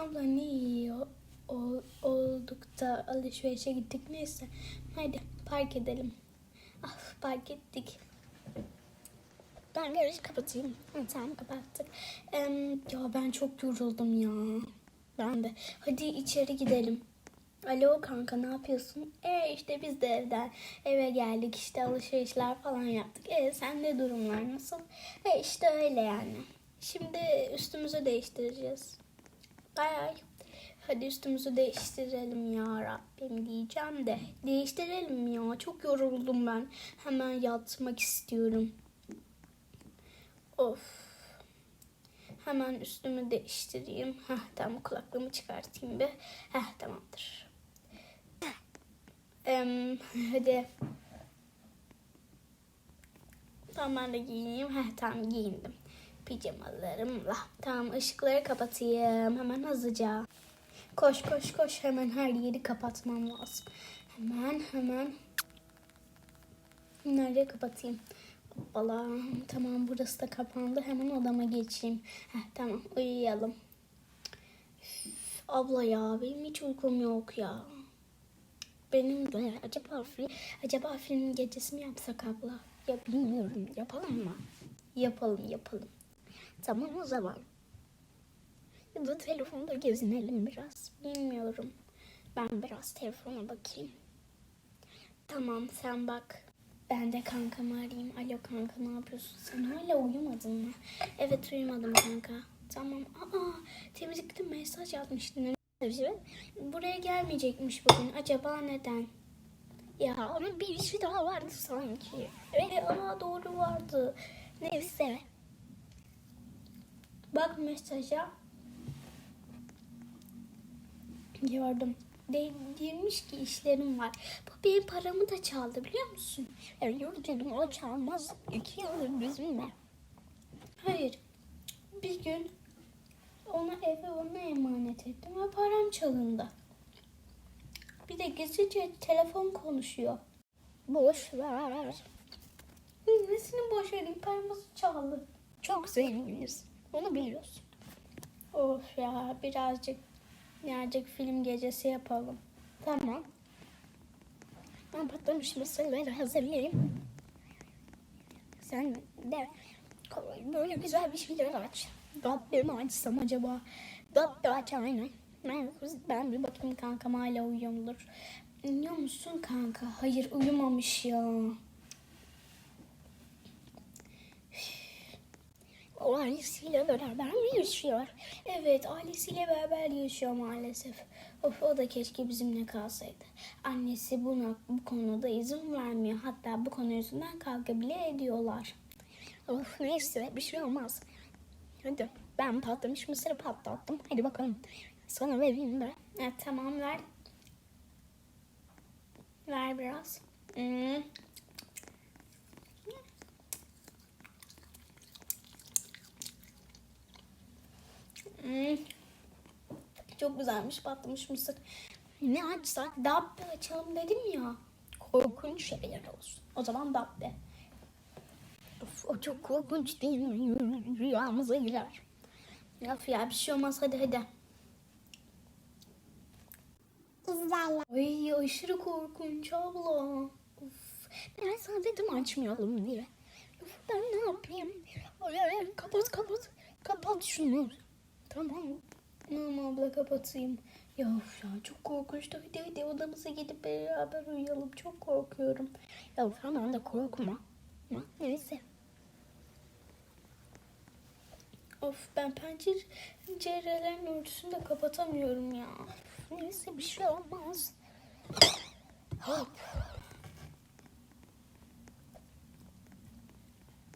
Abla ne iyi o- o- olduk da alışverişe gittik. Neyse hadi park edelim. Ah park ettik. Ben garajı kapatayım. Tamam kapattık. Em, ya ben çok yoruldum ya. Ben de. Hadi içeri gidelim. Alo kanka ne yapıyorsun? E işte biz de evden eve geldik işte alışverişler falan yaptık. E sende durumlar nasıl? E işte öyle yani. Şimdi üstümüzü değiştireceğiz. Ay. Hadi üstümüzü değiştirelim ya Rabbim diyeceğim de. Değiştirelim ya. Çok yoruldum ben. Hemen yatmak istiyorum. Of. Hemen üstümü değiştireyim. Heh, tamam kulaklığımı çıkartayım bir. Heh, tamamdır. Em, hadi. Tamam ben de giyineyim. Heh, tamam giyindim. Pijamalarımla. Tamam ışıkları kapatayım. Hemen hızlıca. Koş koş koş. Hemen her yeri kapatmam lazım. Hemen hemen. Nerede kapatayım? Hoppala. Tamam burası da kapandı. Hemen odama geçeyim. Heh, tamam uyuyalım. Üf, abla ya benim hiç uykum yok ya. Benim de acaba film, acaba film gecesi mi yapsak abla? Ya bilmiyorum. Yapalım mı? Yapalım yapalım. Tamam o zaman. Ya da telefonda gezinelim biraz. Bilmiyorum. Ben biraz telefona bakayım. Tamam sen bak. Ben de kankamı arayayım. Alo kanka ne yapıyorsun? Sen hala uyumadın mı? Evet uyumadım kanka. Tamam. Aa temizlikte mesaj atmıştın. Buraya gelmeyecekmiş bugün. Acaba neden? Ya onun bir işi daha vardı sanki. Öyle ama doğru vardı. Neyse. Bak mesaja. Gördüm. De demiş ki işlerim var. Bu benim paramı da çaldı biliyor musun? Evet dedim o çalmaz. İki yıldır bizimle. Hayır. Bir gün ona eve ona emanet ettim ve param çalındı. Bir de gizlice telefon konuşuyor. Boş ver. Nesini boş vereyim? Paramızı çaldı. Çok zenginiz. Onu biliyorsun. Of ya birazcık birazcık film gecesi yapalım. Tamam. Ben patlamış mısırları hazırlayayım. Sen de böyle güzel bir şeyler aç. Dabbe mi açsam acaba? Dabbe aç aynen. Ben, ben bir bakayım kankam hala uyuyor mudur? Uyuyor musun kanka? Hayır uyumamış ya. O ailesiyle beraber mi yaşıyor? Evet ailesiyle beraber yaşıyor maalesef. Of o da keşke bizimle kalsaydı. Annesi buna bu konuda izin vermiyor. Hatta bu konu yüzünden kavga bile ediyorlar. Of neyse bir şey olmaz. Hadi ben patlamış mısırı patlattım. Hadi bakalım. Sana vereyim de. Evet tamam ver. Ver biraz. Hmm. Çok güzelmiş patlamış mısır. Ne açsak dabbe açalım dedim ya. Korkunç şeyler olsun. O zaman dabbe. Of, o çok korkunç değil mi? Rüyamıza girer. Of ya bir şey olmaz hadi hadi. İzlerler. Ay aşırı korkunç abla. Of. Ben sana dedim açmayalım diye. Of, ben ne yapayım? Ay, ay, ay, kapat kapat. Kapat şunu. Tamam. Tamam abla kapatayım. Ya of ya çok korkunçtu. Hadi hadi odamıza gidip beraber uyuyalım. Çok korkuyorum. Ya tamam da korkma. Ha, Neyse. Of ben pencere, pencerelerin örtüsünü de kapatamıyorum ya. Neyse bir şey olmaz. Hop.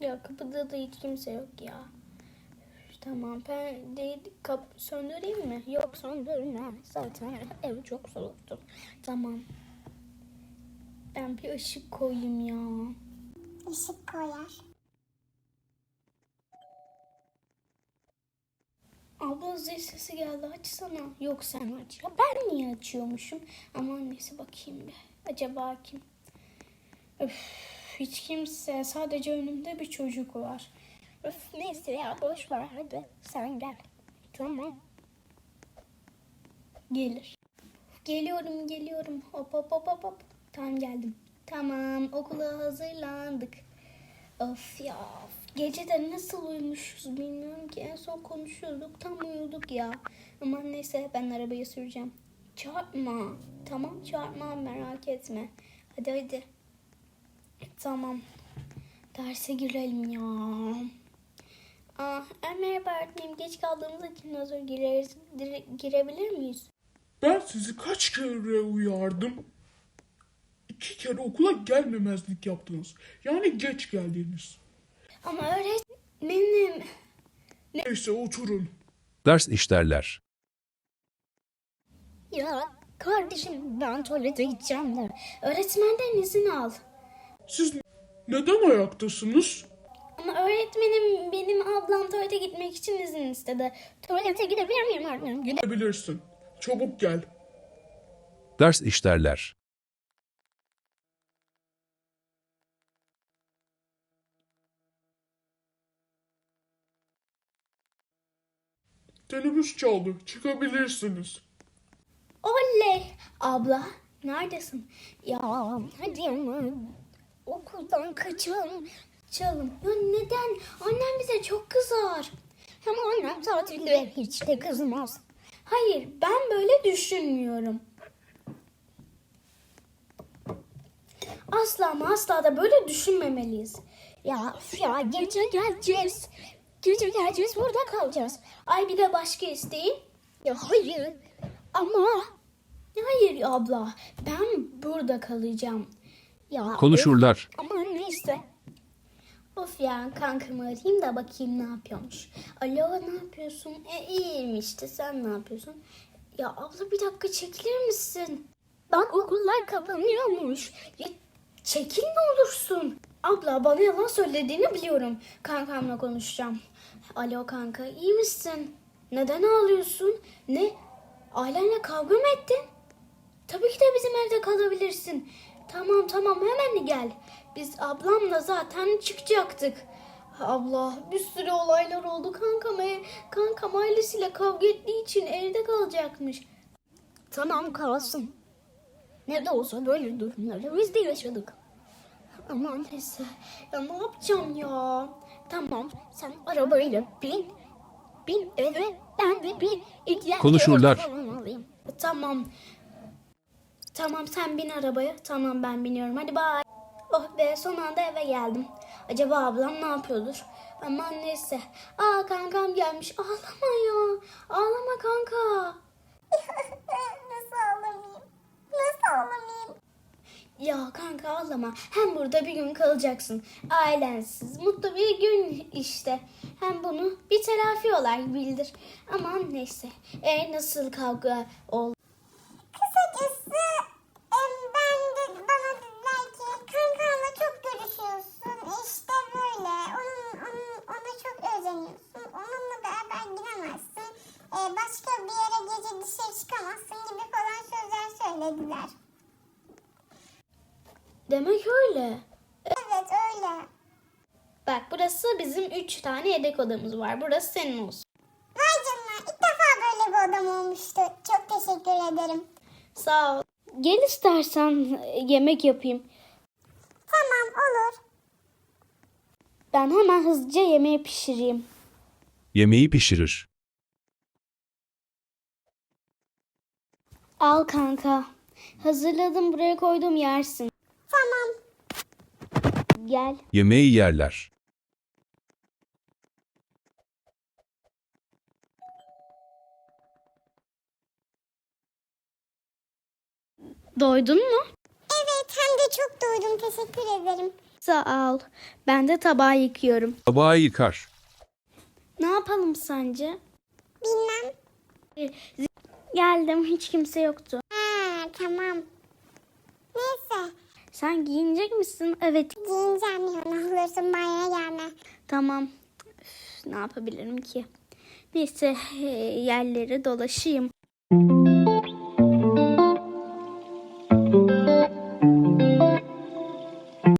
Ya kapıda da hiç kimse yok ya. Tamam pencereyi kap söndüreyim mi? Yok söndürme. Zaten ev çok soğuktu. Tamam. Ben bir ışık koyayım ya. Işık koyar. Abla zil sesi geldi açsana. Yok sen aç. Ya ben niye açıyormuşum? Aman neyse bakayım bir. Acaba kim? Öf, hiç kimse. Sadece önümde bir çocuk var. Öf, neyse ya boş ver hadi. Sen gel. Tamam. Gelir. Geliyorum geliyorum. Hop hop hop hop hop. Tamam geldim. Tamam okula hazırlandık. Of ya. Geceden nasıl uyumuşuz bilmiyorum ki. En son konuşuyorduk tam uyuduk ya. Ama neyse ben arabayı süreceğim. Çarpma. Tamam çarpma merak etme. Hadi hadi. Tamam. Derse girelim ya. Aa, e, merhaba öğretmenim. Geç kaldığımız için hazır gireriz, dire- girebilir miyiz? Ben sizi kaç kere uyardım? İki kere okula gelmemezlik yaptınız. Yani geç geldiniz. Ama öğretmenim. Neyse oturun. Ders işlerler. Ya kardeşim ben tuvalete gideceğim de. Öğretmenden izin al. Siz neden ayaktasınız? Ama öğretmenim benim ablam tuvalete gitmek için izin istedi. Tuvalete gidebilir miyim öğretmenim? Gide- Bilirsin. Çabuk gel. Ders işlerler. Teneffüs çaldı. Çıkabilirsiniz. Oley! Abla neredesin? Ya hadi ama okuldan kaçalım. Çalım. Ya neden? Annem bize çok kızar. Ama annem tatilde hiç de kızmaz. Hayır ben böyle düşünmüyorum. Asla ama asla da böyle düşünmemeliyiz. Ya ya gece geleceğiz. Gece geleceğiz burada kalacağız. Ay bir de başka isteğin? Ya hayır ama Hayır abla ben burada kalacağım. Ya Konuşurlar. Ama. Of ya kankamı arayayım da bakayım ne yapıyormuş. Alo ne yapıyorsun? E iyiyim işte sen ne yapıyorsun? Ya abla bir dakika çekilir misin? Bak okullar kapanıyormuş. Ya, çekil ne olursun. Abla bana yalan söylediğini biliyorum. Kankamla konuşacağım. Alo kanka iyi misin? Neden ağlıyorsun? Ne? Ailenle kavga mı ettin? Tabii ki de bizim evde kalabilirsin. Tamam tamam hemen gel. Biz ablamla zaten çıkacaktık. Abla bir sürü olaylar oldu. Kankam, ev, kankam ailesiyle kavga ettiği için evde kalacakmış. Tamam kalsın. Ne de olsa böyle durumları biz de yaşadık. Aman neyse. Ya ne yapacağım ya? Tamam sen arabayla bin. Bin eve ben de bir iki Konuşurlar. Tamam. Tamam sen bin arabaya. Tamam ben biniyorum. Hadi bay. Oh be son anda eve geldim. Acaba ablam ne yapıyordur? Aman neyse. Aa kankam gelmiş. Ağlama ya. Ağlama kanka. Nasıl ağlamayayım? Nasıl ağlamayayım? Ya kanka ağlama. Hem burada bir gün kalacaksın. Ailensiz. Mutlu bir gün işte. Hem bunu bir telafi olay bildir. Aman neyse. E nasıl kavga oldu? Demek öyle. Evet öyle. Bak burası bizim üç tane yedek odamız var. Burası senin olsun. Vay canına ilk defa böyle bir odam olmuştu. Çok teşekkür ederim. Sağ ol. Gel istersen e, yemek yapayım. Tamam olur. Ben hemen hızlıca yemeği pişireyim. Yemeği pişirir. Al kanka. Hazırladım buraya koydum yersin. Tamam. Gel. Yemeği yerler. Doydun mu? Evet hem de çok doydum. Teşekkür ederim. Sağ ol. Ben de tabağı yıkıyorum. Tabağı yıkar. Ne yapalım sence? Bilmem. Geldim hiç kimse yoktu. Ha tamam. Neyse. Sen giyinecek misin? Evet. Giyineceğim. Ne olursun banyoya gelme. Tamam. Üf, ne yapabilirim ki? Neyse yerleri dolaşayım.